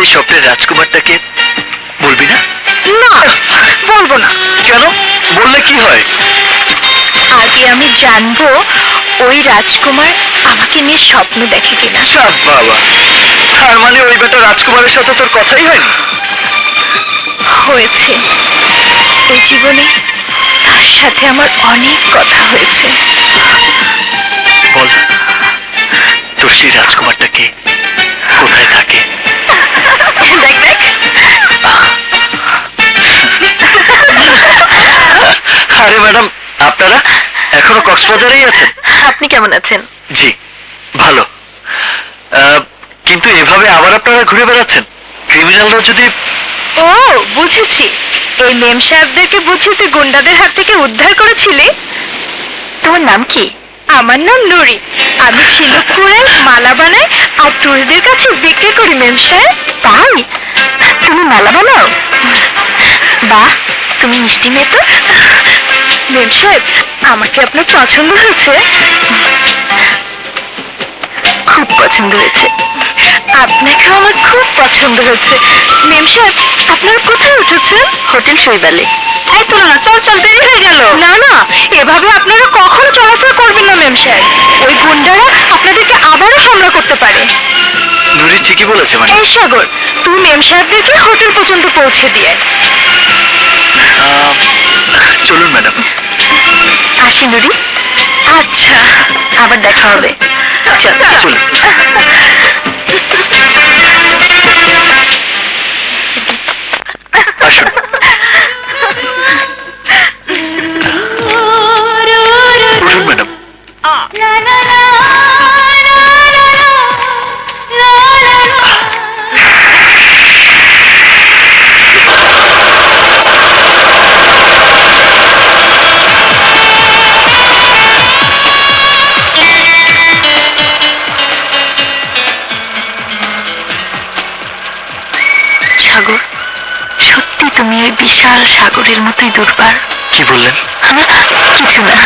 সেই স্বপ্নের রাজকুমারটাকে বলবি না? না বলব না। কেন? বললে কি হয়? আগে আমি জানব ওই রাজকুমার আমাকে নিয়ে স্বপ্ন দেখে কিনা। সাব বাবা। তার মানে ওই বেটা রাজকুমারের সাথে তোর কথাই হয়নি? হয়েছে। এই জীবনে তার সাথে আমার অনেক কথা হয়েছে। বল তোর সেই রাজকুমারটাকে আপনারা এখনও কক্সবাজারেই আছেন? আপনি কেমন আছেন? জি ভালো। কিন্তু এভাবে আবার আপনারা ঘুরে বেড়াচ্ছেন? ক্রিমিনালরা যদি ও বুঝেছি। এই মেম সাহেবদেরকে বুঝিয়ে তুই গুন্ডাদের হাত থেকে উদ্ধার করেছিলে? তোমার নাম কি? আমার নাম নুরি। আমি শিলুপুরে মালা বানাই আর টুরিস্টদের কাছে বিক্রি করি মেম সাহেব। তাই? তুমি মালা বানাও? বাহ তুমি মিষ্টি মেয়ে তো। মেম সাহেব আমাকে আপনার পছন্দ হয়েছে? খুব পছন্দ হয়েছে। আপনাকে আমার খুব পছন্দ হয়েছে। মেম সাহেব আপনারা কোথায় উঠেছেন? হোটেল শৈবালে। এই তো না চল চল দেরি হয়ে গেল। না না এভাবে আপনারা কখনো চলাফেরা করবেন না মেম সাহেব। ওই গুন্ডারা আপনাদেরকে আবারও হামলা করতে পারে। নুরি ঠিকই বলেছে মানে। এই সাগর তুই মেম সাহেবদেরকে হোটেল পর্যন্ত পৌঁছে দিয়ে চলুন ম্যাডাম। আসি নুরি আচ্ছা আবার দেখা হবে। চল। চলুন। তুমি ওই বিশাল সাগরের মতোই দুর্বার কি বললেন? কিছু না।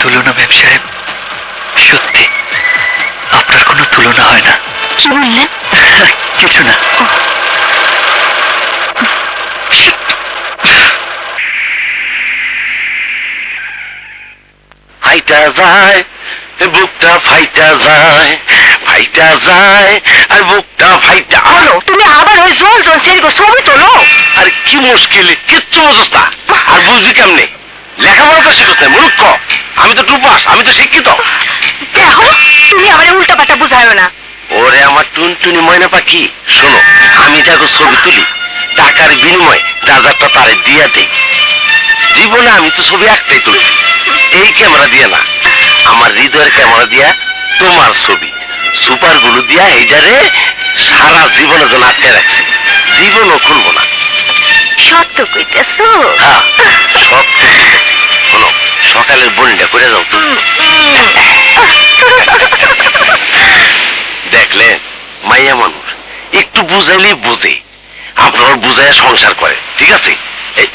তুলনা ম্যাম সাহেব সত্যি আপনার কোনো তুলনা হয় না। কি বললেন? কিছু না। ফাইটা যায় বুকটা ফাইটা যায়। ফাইটা যায় আর বুকটা ফাইটা। হলো তুমি আবার ওই জোল জোল সেরিগো ছবি তোলো? আর কি মুশকিল কিচ্ছু বুঝোস না। আর বুঝবি কেমনে? লেখাপড়া তো শিখোস না মূর্খ। আমি তো টুপাস আমি তো শিক্ষিত। দেখো তুমি আমার উল্টা পাল্টা বুঝায়ো না। ওরে আমার টুনটুনি ময়না পাখি শোনো আমি যাকে ছবি তুলি টাকার বিনিময়ে যা যারটা তারে দিয়া দেই। জীবনে আমি তো ছবি একটাই তুলছি এই ক্যামেরা দিয়ে না। আমার হৃদয়ের ক্যামেরা দিয়া তোমার ছবি সুপার গুলো দিয়া এইটারে সারা জীবনের জন্য আটকে রাখছি। জীবনও খুলবো না। সত্য কইতেছো? হ্যাঁ তো শোনো সকালের বনিটা করে যাও তো দেখলেন মাইয়া মানুষ একটু বুঝাইলেই বুঝে। আপনার বুঝাইয়া সংসার করে ঠিক আছে? এই